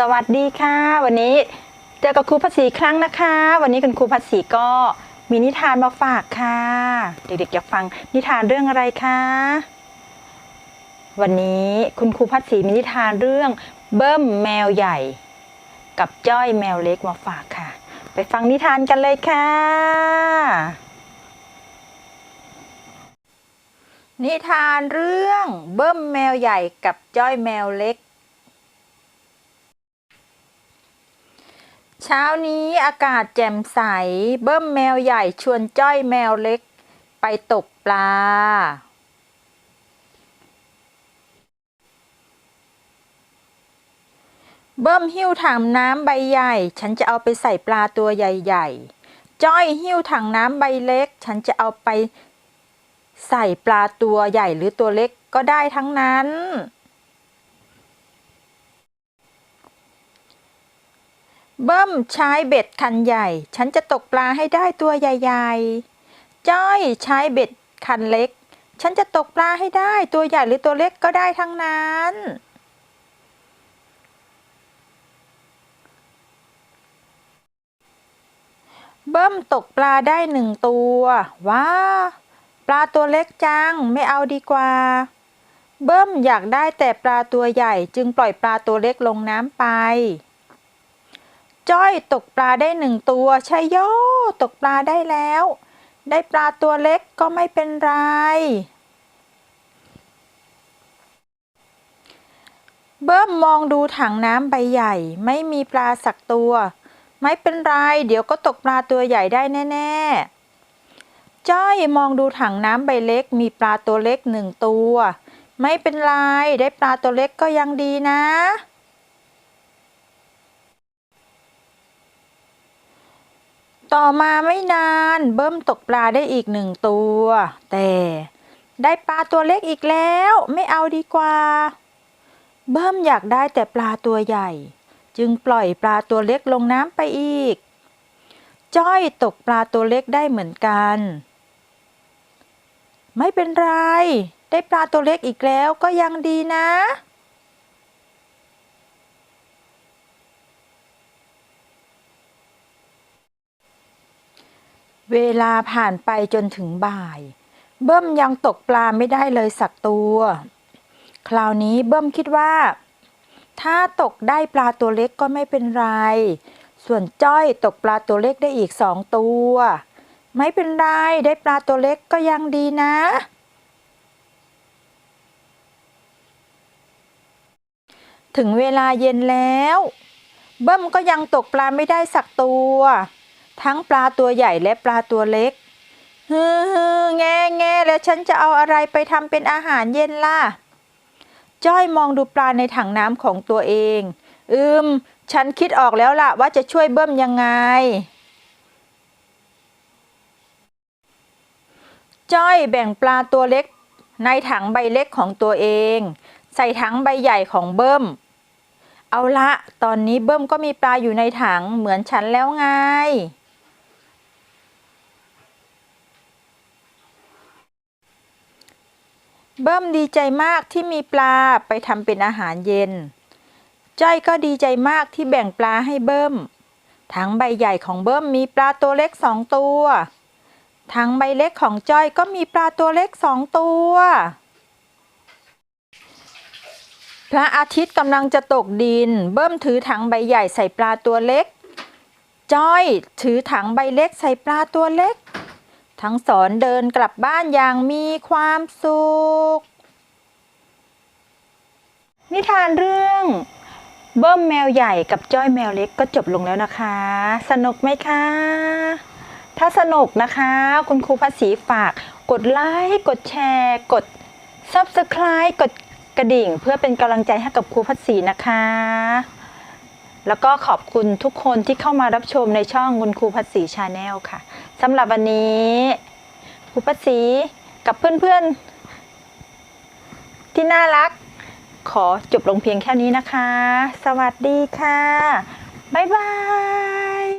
สวัสดีค่ะ วันนี้เจอกับครูภาษีอีครั้งนะคะ วันนี้คุณครูภาษีก็มีนิทานมาฝากค่ะ เด็กๆอยากฟังนิทานเรื่องอะไรคะวันนี้คุณครูพัศรีมีนิทานเรื่องเบิ้มแมวใหญ่ กับจ้อยแมวเล็กมาฝากค่ะ ไปฟังนิทานกันเลยค่ะ นิทานเรื่องเบิ้มแมวใหญ่กับจ้อยแมวเล็ก เช้านี้อากาศแจ่มใส เบิ้มแมวใหญ่ชวนจ้อยแมวเล็ก ไปตกปลา เบิ้มหิ้วถังน้ำใบใหญ่ ฉันจะเอาไปใส่ปลาตัวใหญ่ ๆ จ้อยหิ้วถังน้ำใบเล็ก ฉันจะเอาไปใส่ปลาตัวใหญ่หรือตัวเล็กก็ได้ทั้งนั้น เบิ้มใช้เบ็ดคันใหญ่ ฉันจะตกปลาให้ได้ตัวใหญ่ๆ จ้อยใช้เบ็ดคันเล็ก ฉันจะตกปลาให้ได้ตัวใหญ่หรือตัวเล็กก็ได้ทั้งนั้น เบิ้มตกปลาได้หนึ่งตัว ว้า ปลาตัวเล็กจัง ไม่เอาดีกว่า เบิ้มอยากได้แต่ปลาตัวใหญ่จึงปล่อยปลาตัวเล็กลงน้ำไป จ้อยตกปลาได้หนึ่งตัวชัยโยตกปลาได้แล้ว ได้ปลาตัวเล็กก็ไม่เป็นไร เบิ้มมองดูถังน้ำใบใหญ่ ไม่มีปลาสักตัว ไม่เป็นไร เดี๋ยวก็ตกปลาตัวใหญ่ได้แน่ ๆ จ้อยมองดูถังน้ำใบเล็ก มีปลาตัวเล็กหนึ่งตัว ไม่เป็นไร ได้ปลาตัวเล็กก็ยังดีนะ ต่อมาไม่นานเบิ้มตกปลาได้อีกหนึ่งตัว แต่ ได้ปลาตัวเล็กอีกแล้ว ไม่เอาดีกว่า เบิ้มอยากได้แต่ปลาตัวใหญ่ จึงปล่อยปลาตัวเล็กลงน้ำไปอีก จ้อยตกปลาตัวเล็กได้เหมือนกัน ไม่เป็นไร ได้ปลาตัวเล็กอีกแล้วก็ยังดีนะ เวลาผ่านไปจนถึงบ่าย เบิ้มยังตกปลาไม่ได้เลยสักตัว คราวนี้เบิ้มคิดว่า ถ้าตกได้ปลาตัวเล็กก็ไม่เป็นไร ส่วนจ้อยตกปลาตัวเล็กได้อีกสองตัว ไม่เป็นไรได้ปลาตัวเล็กก็ยังดีนะ ถึงเวลาเย็นแล้ว เบิ้มก็ยังตกปลาไม่ได้สักตัว ทั้งปลาตัวใหญ่และปลาตัวเล็กฮือฮือแง่แง่แล้วฉันจะเอาอะไรไปทำเป็นอาหารเย็นล่ะ จ้อยมองดูปลาในถังน้ำของตัวเอง อืม ฉันคิดออกแล้วล่ะว่าจะช่วยเบิ้มยังไง จ้อยแบ่งปลาตัวเล็ก ในถังใบเล็กของตัวเอง ใส่ถังใบใหญ่ของเบิ้ม เอาละ ตอนนี้เบิ้มก็มีปลาอยู่ในถังเหมือนฉันแล้วไง เบิ้มดีใจมากที่มีปลาไปทำเป็นอาหารเย็น จ้อยก็ดีใจมากที่แบ่งปลาให้เบิ้มถังใบใหญ่ของเบิ้มมีปลาตัวเล็กสองตัวถังใบเล็กของจ้อยก็มีปลาตัวเล็กสองตัว พระอาทิตย์กำลังจะตกดิน เบิ้มถือถังใบใหญ่ใส่ปลาตัวเล็ก จ้อยถือถังใบเล็กใส่ปลาตัวเล็ก ทั้งสอนเดินกลับบ้านอย่างมีความสุข นิทานเรื่องเบิ้มแมวใหญ่กับจ้อยแมวเล็กก็จบลงแล้วนะคะ สนุกไหมคะ ถ้าสนุกนะคะ คุณครูภาษีฝาก กดไลค์กดแชร์ กด Subscribe กดกระดิ่ง เพื่อเป็นกำลังใจให้กับครูพัศรีนะคะ แล้วก็ขอบคุณทุกคนที่เข้ามารับชมในช่องคุณครูพัศรีชาแนลค่ะ สำหรับวันนี้ครูพัศรีกับเพื่อนๆ ที่น่ารัก ขอจบลงเพียงแค่นี้นะคะ สวัสดีค่ะ บ๊ายบาย